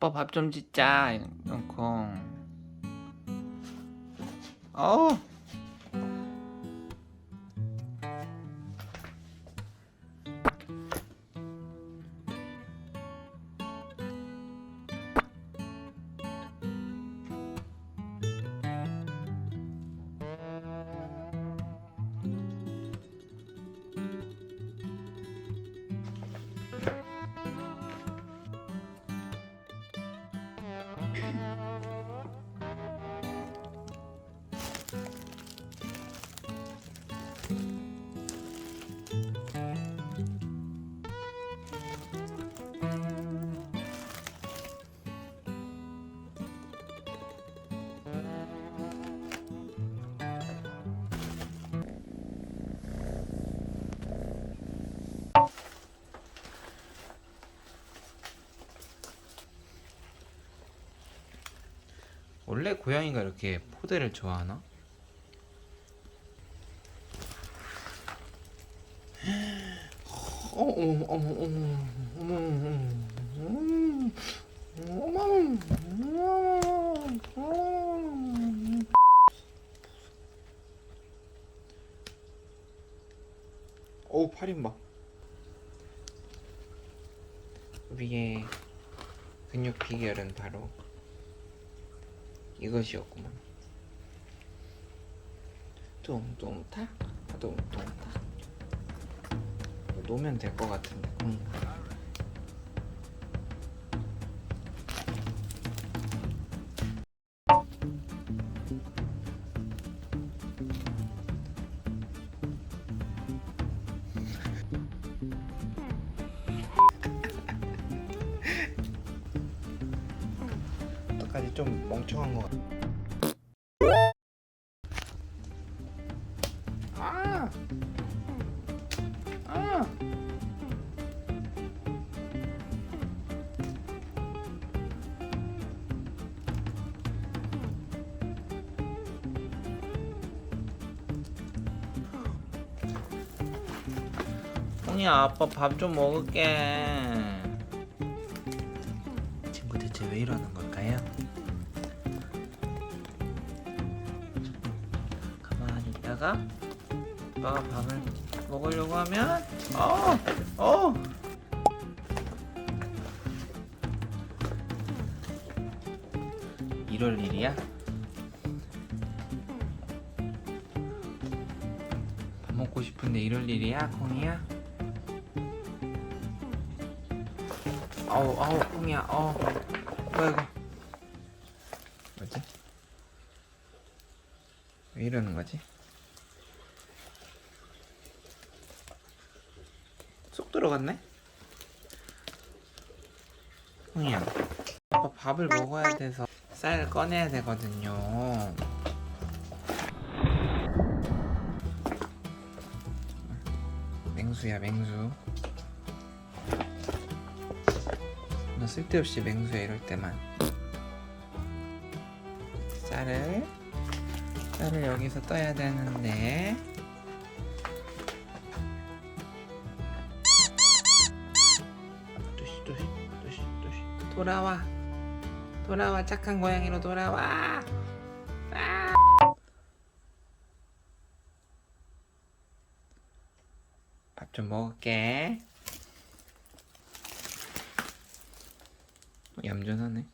아빠 밥 좀 짓자. 콩어 원래 고양이가 이렇게 포대를 좋아하나? 어우 팔인바 우리의 근육 비결은 바로 이것이었구만. 뚱뚱타? 뚱뚱타? 놓으면 될 것 같은데. 응. 어떡하지 좀 멍청한 것 같아 아! 아! 홍이야 아빠 밥 좀 먹을게 친구 대체 왜 이러는 걸까요? 가만히 있다가 아빠가 밥을 먹으려고 하면 어! 어! 이럴 일이야? 밥 먹고 싶은데 이럴 일이야 콩이야? 아우 아우 콩이야 어 이거 뭐지? 왜 이러는 거지? 들어갔네? 형이야. 아빠 밥을 먹어야 돼서 쌀 꺼내야 되거든요. 맹수야 맹수. 너 쓸데없이 맹수야 이럴 때만. 쌀을 쌀을 여기서 떠야 되는데 돌아와. 돌아와 착한 고양이로 돌아와. 아! 밥 좀 먹을게. 어, 얌전하네